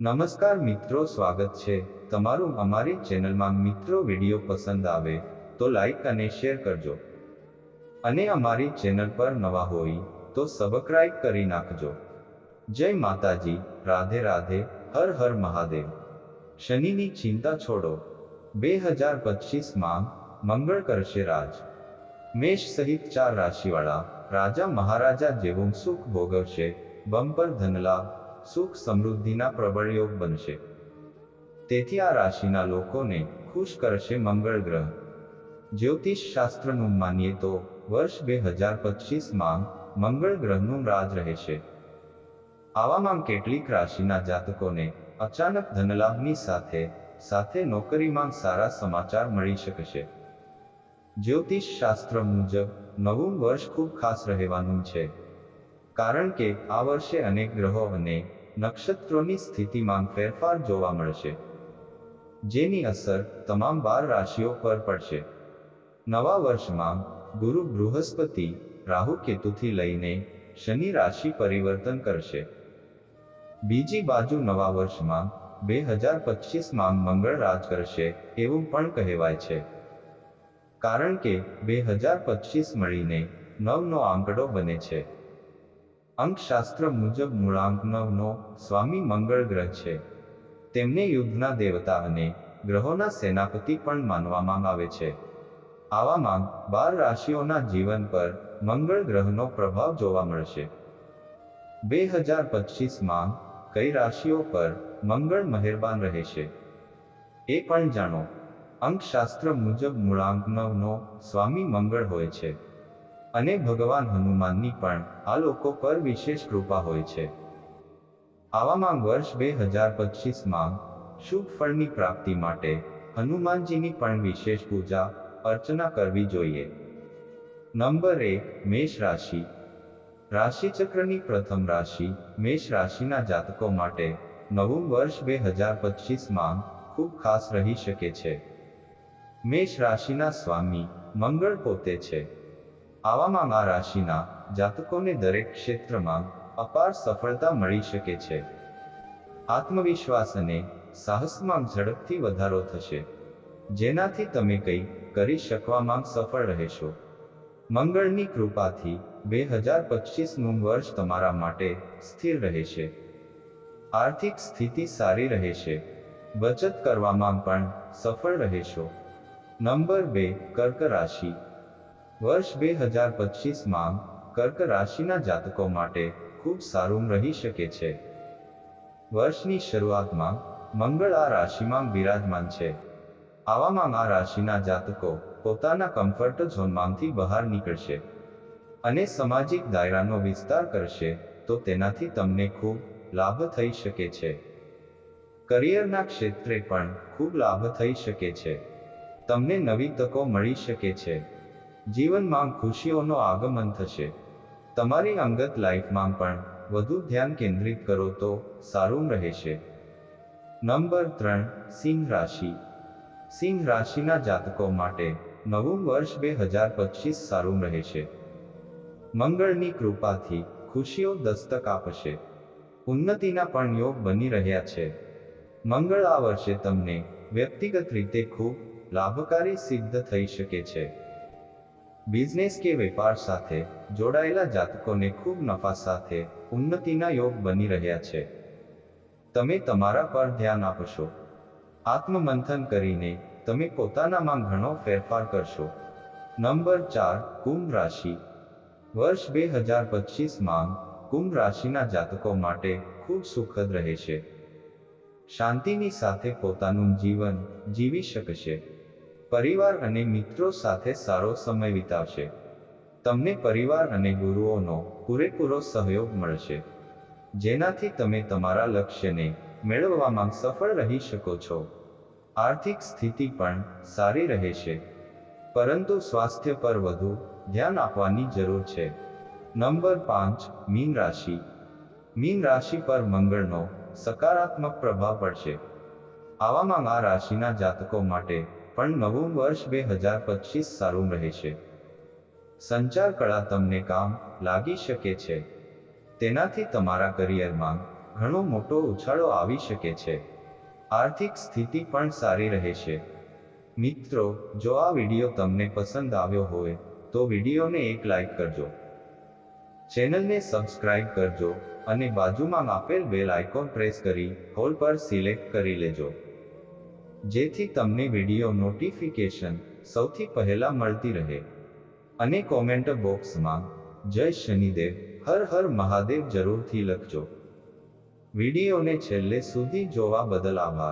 નમસ્કાર મિત્રો, સ્વાગત છે. તમારું અમારી ચેનલમાં મિત્રો વીડિયો પસંદ આવે તો લાઈક અને શેર કરજો. અને અમારી ચેનલ પર નવા હોય તો સબસ્ક્રાઇબ કરી નાખજો. જય માતાજી, રાધે રાધે, હર હર મહાદેવ. શનિની ચિંતા છોડો. બે હજાર પચીસમાં મંગળ કરશે રાજ. મેષ સહિત ચાર રાશિવાળા રાજા મહારાજા જેવું સુખ ભોગવશે. બમ્પર ધનલાભ સુખ સમૃદ્ધિના પ્રબળ યોગ બનશે. તેથી આ રાશિના લોકોને ખુશ કરશે મંગળ ગ્રહ. જ્યોતિષ શાસ્ત્રનું માનીએ તો વર્ષ બે હજાર પચીસમાં મંગળ ગ્રહનું રાજ રહેશે. આવામાં કેટલીક રાશિના જાતકોને અચાનક ધનલાભની સાથે સાથે નોકરીમાં સારા સમાચાર મળી શકશે. જ્યોતિષ શાસ્ત્ર મુજબ નવું વર્ષ ખૂબ ખાસ રહેવાનું છે. કારણ કે આ વર્ષે અનેક ગ્રહો અને નક્ષત્રોની સ્થિતિમાં ફેરફાર જોવા મળશે. જેની અસર તમામ બાર રાશિઓ પર પડશે. નવા વર્ષમાં ગુરુ બૃહસ્પતિ રાહુ કેતુથી લઈને શનિ રાશિ પરિવર્તન કરશે. બીજી બાજુ નવા વર્ષમાં બે હજાર પચીસમાં મંગળ રાજ કરશે એવું પણ કહેવાય છે. કારણ કે બે હજાર પચીસ મળીને નવનો આંકડો બને છે. અંકશાસ્ત્ર મુજબ મૂળાંક નવનો સ્વામી મંગળ ગ્રહ છે. તેમને યુદ્ધના દેવતા અને ગ્રહોના સેનાપતિ પણ માનવામાં આવે છે. આવામાં બાર રાશિઓના જીવન પર મંગળ ગ્રહનો પ્રભાવ જોવા મળશે. બે હજાર પચીસમાં કઈ રાશિઓ પર મંગળ મહેરબાન રહેશે? એ પણ જાણો. અંકશાસ્ત્ર મુજબ મૂળાંક નવનો સ્વામી મંગળ હોય છે. અને ભગવાન હનુમાનની પણ, આ લોકો પર વિશેષ કૃપા હોય છે. આવામાં વર્ષ બે હજાર પચીસમાં, શુભ ફળની પ્રાપ્તિ માટે, હનુમાનજીની પણ વિશેષ પૂજા, અર્ચના કરવી જોઈએ. નંબર એક, મેષ રાશિ. રાશિચક્રની પ્રથમ રાશિ, મેષ રાશિના જાતકો માટે, નવું વર્ષ બે હજાર પચીસમાં, ખૂબ ખાસ રહી શકે છે. મેષ રાશિના સ્વામી, મંગળ પોતે છે. આવામાં આ રાશિના જાતકોને દરેક ક્ષેત્રમાં અપાર સફળતા મળી શકે છે. આત્મવિશ્વાસ અને સાહસમાં ઝડપથી વધારો થશે. જેનાથી તમે કંઈ કરી શકવામાં સફળ રહેશો. મંગળની કૃપાથી બે હજાર પચીસનું વર્ષ તમારા માટે સ્થિર રહેશે. આર્થિક સ્થિતિ સારી રહેશે. બચત કરવામાં પણ સફળ રહેશો. નંબર બે કર્ક રાશિ. વર્ષ બે હજાર પચીસમાં કર્ક રાશિના જાતકો માટે ખૂબ સારું રહી શકે છે. વર્ષની શરૂઆતમાં મંગળ આ રાશિમાં બિરાજમાન છે. આવામાં આ રાશિના જાતકો પોતાના કમ્ફર્ટ ઝોનમાંથી બહાર નીકળશે અને સામાજિક દાયરાનો વિસ્તાર કરશે તો તેનાથી તમને ખૂબ લાભ થઈ શકે છે. કરિયરના ક્ષેત્રે પણ ખૂબ લાભ થઈ શકે છે. તમને નવી તકો મળી શકે છે. જીવનમાં ખુશીઓનો આગમન થશે. તમારી અંગત લાઈફમાં પણ વધુ ધ્યાન કેન્દ્રિત કરો તો સારું રહેશે. નંબર ત્રણ, સિંહ રાશિ. સિંહ રાશિના જાતકો માટે નવું વર્ષ બે હજાર પચીસ સારું રહેશે. મંગળની કૃપાથી ખુશીઓ દસ્તક આપશે. ઉન્નતિના પણ યોગ બની રહ્યા છે. મંગળ આ વર્ષે તમને વ્યક્તિગત રીતે ખૂબ લાભકારી સિદ્ધ થઈ શકે છે. બિઝનેસ કે વેપાર સાથે જોડાયેલા જાતકોને ખૂબ નફા સાથે ઉન્નતિના યોગ બની રહ્યા છે. તમે તમારા પર ધ્યાન આપશો. આત્મમંથન કરીને તમે પોતાનામાં ઘણો ફેરફાર કરશો. નંબર ચાર, કુંભ રાશિ. વર્ષ બે હજાર પચીસમાં કુંભ રાશિના જાતકો માટે ખૂબ સુખદ રહેશે. શાંતિની સાથે પોતાનું જીવન જીવી શકશે. પરિવાર અને મિત્રો સાથે સારો સમય વિતાવશે. તમને પરિવાર અને ગુરુઓનો પૂરેપૂરો સહયોગ મળશે. જેનાથી તમે તમારા લક્ષ્યને મેળવવામાં સફળ રહી શકો છો. આર્થિક સ્થિતિ પણ સારી રહેશે. પરંતુ સ્વાસ્થ્ય પર વધુ ધ્યાન આપવાની જરૂર છે. નંબર પાંચ, મીન રાશિ. મીન રાશિ પર મંગળનો સકારાત્મક પ્રભાવ પડશે. આવામાં આ રાશિના જાતકો માટે પણ નવું વર્ષ બે હજાર પચીસ સારું રહેશે. સંચાર કળા તમને કામ લાગી શકે છે. તેનાથી તમારા કરિયરમાં ઘણો મોટો ઉછાળો આવી શકે છે. આર્થિક સ્થિતિ પણ સારી રહેશે. મિત્રો, જો આ વીડિયો તમને પસંદ આવ્યો હોય, તો વિડીયોને એક લાઈક કરજો. ચેનલને સબસ્ક્રાઇબ કરજો અને બાજુમાં આપેલ બેલ આઇકોન પ્રેસ કરી હોલ પર સિલેક્ટ કરી લેજો. જેથી તમને વીડિયો નોટિફિકેશન સૌથી પહેલા મળતી રહે. અને કોમેન્ટ બોક્સમાં, જય શનિદેવ, હર હર મહાદેવ જરૂરથી લખજો. વિડીયોને છેલ્લે સુધી જોવા બદલ આભાર.